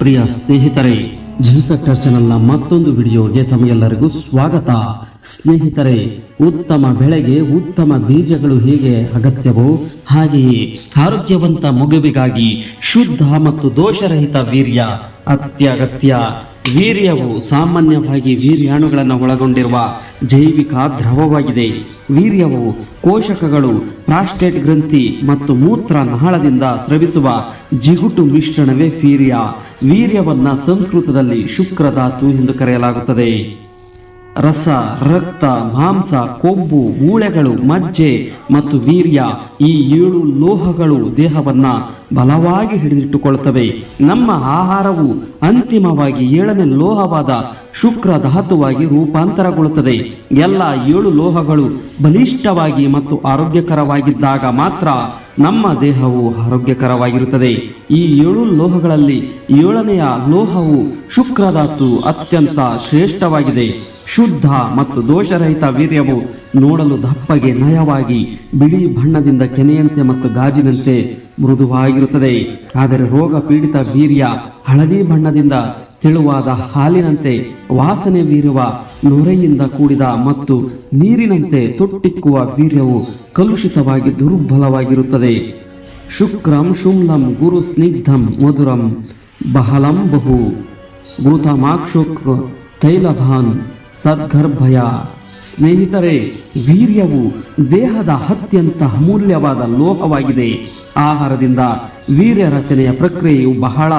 ಪ್ರಿಯ ಸ್ನೇಹಿತರೆ G factor ಚಾನೆಲ್ನ ಮತ್ತೊಂದು ವಿಡಿಯೋಗೆ ತಮಗೆಲ್ಲರಿಗೂ ಸ್ವಾಗತ. ಸ್ನೇಹಿತರೆ, ಉತ್ತಮ ಬೆಳೆಗೆ ಉತ್ತಮ ಬೀಜಗಳು ಹೇಗೆ ಅಗತ್ಯವೋ ಹಾಗೆಯೇ ಆರೋಗ್ಯವಂತ ಮಗುವಿಗಾಗಿ ಶುದ್ಧ ಮತ್ತು ದೋಷರಹಿತ ವೀರ್ಯ ಅತ್ಯಗತ್ಯ. ವೀರ್ಯವು ಸಾಮಾನ್ಯವಾಗಿ ವೀರ್ಯಾಣುಗಳನ್ನು ಒಳಗೊಂಡಿರುವ ಜೈವಿಕ ದ್ರವವಾಗಿದೆ. ವೀರ್ಯವು ಕೋಶಕಗಳು, ಪ್ರಾಸ್ಟೇಟ್ ಗ್ರಂಥಿ ಮತ್ತು ಮೂತ್ರ ನಾಳದಿಂದ ಸ್ರವಿಸುವ ಜಿಗುಟು ಮಿಶ್ರಣವೇ ವೀರ್ಯ. ವೀರ್ಯವನ್ನು ಸಂಸ್ಕೃತದಲ್ಲಿ ಶುಕ್ರಧಾತು ಎಂದು ಕರೆಯಲಾಗುತ್ತದೆ. ರಸ, ರಕ್ತ, ಮಾಂಸ, ಕೊಬ್ಬು, ಮೂಳೆಗಳು, ಮಜ್ಜೆ ಮತ್ತು ವೀರ್ಯ ಈ ಏಳು ಲೋಹಗಳು ದೇಹವನ್ನ ಬಲವಾಗಿ ಹಿಡಿದಿಟ್ಟುಕೊಳ್ಳುತ್ತವೆ. ನಮ್ಮ ಆಹಾರವು ಅಂತಿಮವಾಗಿ ಏಳನೇ ಲೋಹವಾದ ಶುಕ್ರ ಧಾತುವಾಗಿ ರೂಪಾಂತರಗೊಳ್ಳುತ್ತದೆ. ಎಲ್ಲ ಏಳು ಲೋಹಗಳು ಬಲಿಷ್ಠವಾಗಿ ಮತ್ತು ಆರೋಗ್ಯಕರವಾಗಿದ್ದಾಗ ಮಾತ್ರ ನಮ್ಮ ದೇಹವು ಆರೋಗ್ಯಕರವಾಗಿರುತ್ತದೆ. ಈ ಏಳು ಲೋಹಗಳಲ್ಲಿ ಏಳನೆಯ ಲೋಹವು ಶುಕ್ರಧಾತು ಅತ್ಯಂತ ಶ್ರೇಷ್ಠವಾಗಿದೆ. ಶುದ್ಧ ಮತ್ತು ದೋಷರಹಿತ ವೀರ್ಯವು ನೋಡಲು ದಪ್ಪಗೆ ನಯವಾಗಿ, ಬಿಳಿ ಬಣ್ಣದಿಂದ ಕೆನೆಯಂತೆ ಮತ್ತು ಗಾಜಿನಂತೆ ಮೃದುವಾಗಿರುತ್ತದೆ. ಆದರೆ ರೋಗ ಪೀಡಿತ ವೀರ್ಯ ಹಳದಿ ಬಣ್ಣದಿಂದ ತೆಳುವಾದ ಹಾಲಿನಂತೆ ವಾಸನೆ ಬೀರುವ ನೊರೆಯಿಂದ ಕೂಡಿದ ಮತ್ತು ನೀರಿನಂತೆ ತೊಟ್ಟಿಕ್ಕುವ ವೀರ್ಯವು ಕಲುಷಿತವಾಗಿ ದುರ್ಬಲವಾಗಿರುತ್ತದೆ. ಶುಕ್ರಂ, ಶುಮ್ಲಂ, ಗುರು ಸ್ನಿಗ್ಧಂ, ಮಧುರಂ ಬಹಲಂ ಬಹು ಭೂತಮಾಕ್ಷುಕ್ ತೈಲಭಾನ್, ಸದ್ಗರ್ಭಯ. ಸ್ನೇಹಿತರೆ, ವೀರ್ಯವು ದೇಹದ ಅತ್ಯಂತ ಅಮೂಲ್ಯವಾದ ಲೋಹವಾಗಿದೆ. ಆಹಾರದಿಂದ ವೀರ್ಯ ರಚನೆಯ ಪ್ರಕ್ರಿಯೆಯು ಬಹಳ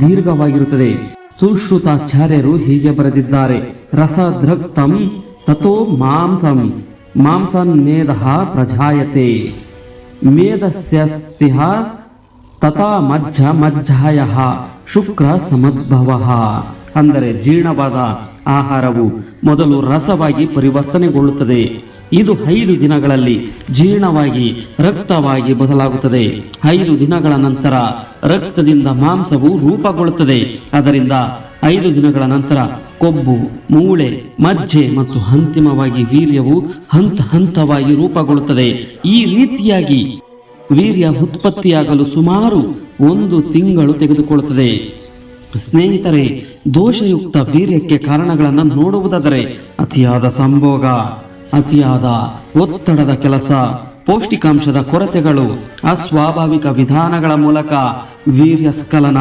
ದೀರ್ಘವಾಗಿರುತ್ತದೆ. ಸುಶ್ರುತಾಚಾರ್ಯರು ಹೀಗೆ ಬರೆದಿದ್ದಾರೆ. ರಸದ್ರಕ್ತಂ ತಥೋ ಮಾಂಸಂ. ಮಾಂಸನ್ ಮೇಧ ಪ್ರಜಾಯತೆ. ಮೇಧಸ್ಯಸ್ತಿಹ ತಥಾ ಮಜ್ಜ ಮಜ್ಜಾಯ. ಶುಕ್ರ ಸಮದ್ಭವ. ಅಂದರೆ ಜೀರ್ಣವಾದ ಆಹಾರವು ಮೊದಲು ರಸವಾಗಿ ಪರಿವರ್ತನೆಗೊಳ್ಳುತ್ತದೆ. ಇದು ಐದು ದಿನಗಳಲ್ಲಿ ಜೀರ್ಣವಾಗಿ, ರಕ್ತವಾಗಿ ಬದಲಾಗುತ್ತದೆ. ಐದು ದಿನಗಳ ನಂತರ ರಕ್ತದಿಂದ ಮಾಂಸವು ರೂಪಗೊಳ್ಳುತ್ತದೆ. ಅದರಿಂದ ಐದು ದಿನಗಳ ನಂತರ ಕೊಬ್ಬು, ಮೂಳೆ, ಮಜ್ಜೆ ಮತ್ತು ಅಂತಿಮವಾಗಿ ವೀರ್ಯವು ಹಂತ ಹಂತವಾಗಿ ರೂಪಗೊಳ್ಳುತ್ತದೆ. ಈ ರೀತಿಯಾಗಿ ವೀರ್ಯ ಉತ್ಪತ್ತಿಯಾಗಲು ಸುಮಾರು ಒಂದು ತಿಂಗಳು ತೆಗೆದುಕೊಳ್ಳುತ್ತದೆ. ಸ್ನೇಹಿತರೆ, ದೋಷಯುಕ್ತ ವೀರ್ಯಕ್ಕೆ ಕಾರಣಗಳನ್ನು ನೋಡುವುದಾದರೆ ಅತಿಯಾದ ಸಂಭೋಗ, ಅತಿಯಾದ ಒತ್ತಡದ ಕೆಲಸ ಪೌಷ್ಟಿಕಾಂಶದ ಕೊರತೆಗಳು, ಅಸ್ವಾಭಾವಿಕ ವಿಧಾನಗಳ ಮೂಲಕ ವೀರ್ಯ ಸ್ಖಲನ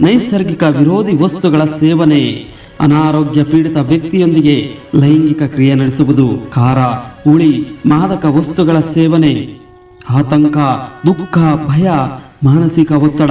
ನೈಸರ್ಗಿಕ ವಿರೋಧಿ ವಸ್ತುಗಳ ಸೇವನೆ, ಅನಾರೋಗ್ಯ ಪೀಡಿತ ವ್ಯಕ್ತಿಯೊಂದಿಗೆ ಲೈಂಗಿಕ ಕ್ರಿಯೆ ನಡೆಸುವುದು, ಖಾರ, ಹುಳಿ, ಮಾದಕ ವಸ್ತುಗಳ ಸೇವನೆ, ಆತಂಕ, ದುಃಖ, ಭಯ, ಮಾನಸಿಕ ಒತ್ತಡ,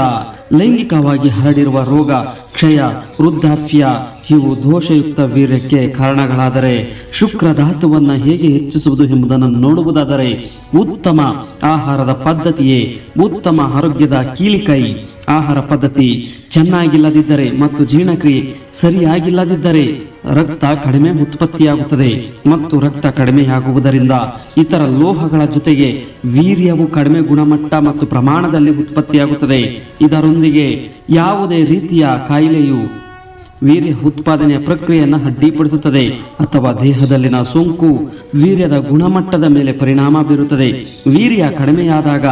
ಲೈಂಗಿಕವಾಗಿ ಹರಡಿರುವ ರೋಗ, ಕ್ಷಯ, ವೃದ್ಧಾಪ್ಯ ಇವು ದೋಷಯುಕ್ತ ವೀರ್ಯಕ್ಕೆ ಕಾರಣಗಳಾದರೆ ಶುಕ್ರ ಧಾತುವನ್ನು ಹೇಗೆ ಹೆಚ್ಚಿಸುವುದು ಎಂಬುದನ್ನು ನೋಡುವುದಾದರೆ ಉತ್ತಮ ಆಹಾರದ ಪದ್ಧತಿಯೇ ಉತ್ತಮ ಆರೋಗ್ಯದ ಕೀಲಿಕೈ. ಆಹಾರ ಪದ್ಧತಿ ಚೆನ್ನಾಗಿಲ್ಲದಿದ್ದರೆ ಮತ್ತು ಜೀರ್ಣಕ್ರಿಯೆ ಸರಿಯಾಗಿಲ್ಲದಿದ್ದರೆ ರಕ್ತ ಕಡಿಮೆ ಉತ್ಪತ್ತಿಯಾಗುತ್ತದೆ ಮತ್ತು ರಕ್ತ ಕಡಿಮೆಯಾಗುವುದರಿಂದ ಇತರ ಲೋಹಗಳ ಜೊತೆಗೆ ವೀರ್ಯವು ಕಡಿಮೆ ಗುಣಮಟ್ಟ ಮತ್ತು ಪ್ರಮಾಣದಲ್ಲಿ ಉತ್ಪತ್ತಿಯಾಗುತ್ತದೆ. ಇದರೊಂದಿಗೆ ಯಾವುದೇ ರೀತಿಯ ಕಾಯಿಲೆಯು ವೀರ್ಯ ಉತ್ಪಾದನೆಯ ಪ್ರಕ್ರಿಯೆಯನ್ನು ಅಡ್ಡಿಪಡಿಸುತ್ತದೆ ಅಥವಾ ದೇಹದಲ್ಲಿನ ಸೋಂಕು ವೀರ್ಯದ ಗುಣಮಟ್ಟದ ಮೇಲೆ ಪರಿಣಾಮ ಬೀರುತ್ತದೆ. ವೀರ್ಯ ಕಡಿಮೆಯಾದಾಗ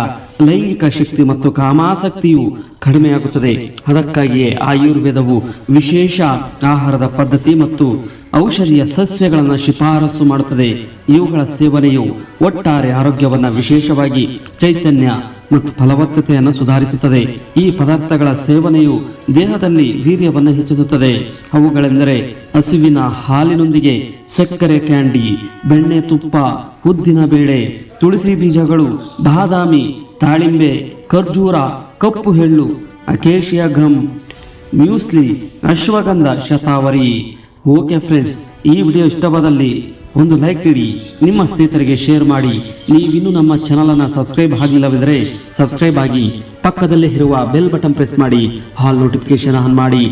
ಲೈಂಗಿಕ ಶಕ್ತಿ ಮತ್ತು ಕಾಮಾಸಕ್ತಿಯು ಕಡಿಮೆಯಾಗುತ್ತದೆ. ಅದಕ್ಕಾಗಿಯೇ ಆಯುರ್ವೇದವು ವಿಶೇಷ ಆಹಾರದ ಪದ್ಧತಿ ಮತ್ತು ಔಷಧಿಯ ಸಸ್ಯಗಳನ್ನು ಶಿಫಾರಸು ಮಾಡುತ್ತದೆ. ಇವುಗಳ ಸೇವನೆಯು ಒಟ್ಟಾರೆ ಆರೋಗ್ಯವನ್ನು ವಿಶೇಷವಾಗಿ ಚೈತನ್ಯ ಮತ್ತು ಫಲವತ್ತತೆಯನ್ನು ಸುಧಾರಿಸುತ್ತದೆ. ಈ ಪದಾರ್ಥಗಳ ಸೇವನೆಯು ದೇಹದಲ್ಲಿ ವೀರ್ಯವನ್ನು ಹೆಚ್ಚಿಸುತ್ತದೆ. ಅವುಗಳೆಂದರೆ ಹಸುವಿನ ಹಾಲಿನೊಂದಿಗೆ ಸಕ್ಕರೆ ಕ್ಯಾಂಡಿ, ಬೆಣ್ಣೆ ತುಪ್ಪ, ಉದ್ದಿನ ಬೇಳೆ, ತುಳಸಿ ಬೀಜಗಳು, ಬಾದಾಮಿ ತಾಳಿಂಬೆ ಖರ್ಜೂರ, ಕಪ್ಪು ಹೆಳ್ಳು acacia gum musli, ashwagandha, shatavari. Okay friends, ಈ ವಿಡಿಯೋ ಇಷ್ಟವಾದಲ್ಲಿ ಒಂದು ಲೈಕ್ ನೀಡಿ ನಿಮ್ಮ ಸ್ನೇಹಿತರಿಗೆ ಶೇರ್ ಮಾಡಿ. ನೀವಿನ್ನೂ ನಮ್ಮ ಚಾನಲನ್ನು ಸಬ್ಸ್ಕ್ರೈಬ್ ಆಗಿಲ್ಲವಿದ್ದರೆ ಸಬ್ಸ್ಕ್ರೈಬ್ ಆಗಿ ಪಕ್ಕದಲ್ಲೇ ಇರುವ ಬೆಲ್ ಬಟನ್ ಪ್ರೆಸ್ ಮಾಡಿ, ಹಾಲ್ ನೋಟಿಫಿಕೇಶನ್ ಆನ್ ಮಾಡಿ.